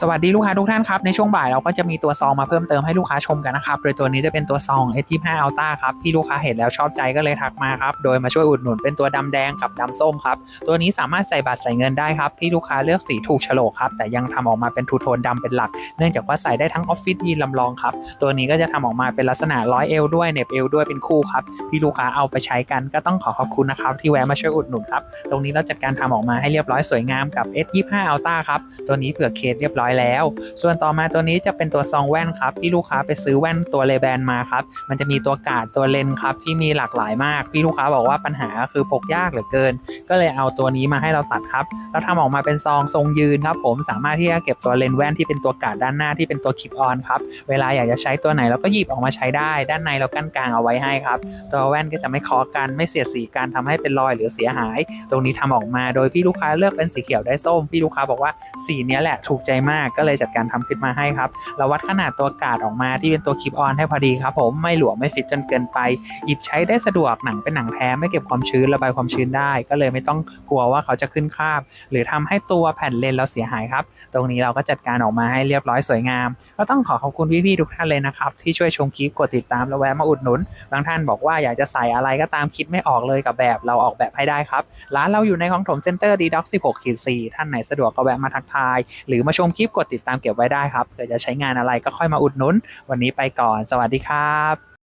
สวัสดีลูกค้าทุกท่านครับ ในช่วงบ่ายเราก็จะมีตัวซองมาเพิ่มเติมให้ลูกค้าชมกันนะครับ โดยตัวนี้จะเป็นตัวซอง S25 Ultra ครับที่ลูกค้าเห็นแล้วชอบใจก็เลยทักมาครับ โดยมาช่วยอุดหนุนเป็นตัวดำแดงกับดำส้มครับ ตัวนี้สามารถใส่บัตรใส่เงินได้ครับ ที่ลูกค้าเลือกสีถูกโฉลกครับ แต่ยังทำออกมาเป็นทูโทนดำเป็นหลัก เนื่องจากว่าใส่ได้ทั้งออฟฟิศยีนลำลองครับ ตัวนี้ก็จะทำออกมาเป็นลักษณะร้อยเอวด้วยเน็บเอวด้วยเป็นคู่ครับที่ลูกค้าเอาไปใช้กันก็ต้องขอขอบคุณนะครับที่แวะมาช่วยอุดหนุนครับตรงนี้เราจัดการทำออกมาให้เรียบร้อยสวยงามกับ S25 Ultra ครับตัวนี้เผื่อเคสเรียบร้อยแล้ว ส่วนต่อมาตัวนี้จะเป็นตัวซองแว่นครับ ที่ลูกค้าไปซื้อแว่นตัวเลแบนมาครับ มันจะมีตัวกาดตัวเลนส์ครับที่มีหลากหลายมากที่ลูกค้าบอกว่าปัญหาคือพกยากเหลือเกิน ก็เลยเอาตัวนี้มาให้เราตัดครับแล้วทำออกมาเป็นซองทรงยืนครับผมสามารถที่จะเก็บตัวเลนส์แว่นที่เป็นตัวกาดด้านหน้าที่เป็นตัวคลิปออนครับเวลาอยากจะใช้ตัวไหนเราก็หยิบออกมาใช้ได้ ด้านในเรากั้นกลางเอาไว้ให้ครับตัวแว่นก็จะไม่เคอกันไม่เสียดสีกันทำให้เป็นรอยหรือเสียหาย ตรงนี้ทำออกมาโดยพี่ลูกค้าเลือกเป็นสีเขียวได้ส้มพี่ลูกค้าบอกว่าสีนี้แหละถูกใจมากก็เลยจัดการทำขึ้นมาให้ครับ เราวัดขนาดตัวกาดออกมาที่เป็นตัวคลิปออนให้พอดีครับผมไม่หลวมไม่ฟิตจนเกินไป หยิบใช้ได้สะดวกหนังเป็นหนังแท้ไม่เก็บความชื้นระบายความชื้นได้ ก็เลยไม่ต้องกลัวว่าเขาจะขึ้นคราบ หรือทำให้ตัวแผ่นเลนเราเสียหายครับ ตรงนี้เราก็จัดการออกมาให้เรียบร้อยสวยงาม ก็ต้องขอขอบคุณพี่ๆทุกท่านเลยนะครับที่ช่วยชมคลิปกดติดตามแล้วแวะมาอุดหนุนบางท่านบอกว่าอยากจะใส่อะไรก็ตามคิดไม่ออกเลยกับแบบเราออกแบบให้ได้ครับร้านเราอยู่ในของถมเซ็นเตอร์ดีด็อก16ขีด4ท่านไหนสะดวกก็แวะมาทักทาย หรือมาชมคลิปกดติดตามเก็บไว้ได้ครับเผื่อจะใช้งานอะไรก็ค่อยมาอุดหนุน วันนี้ไปก่อน สวัสดีครับ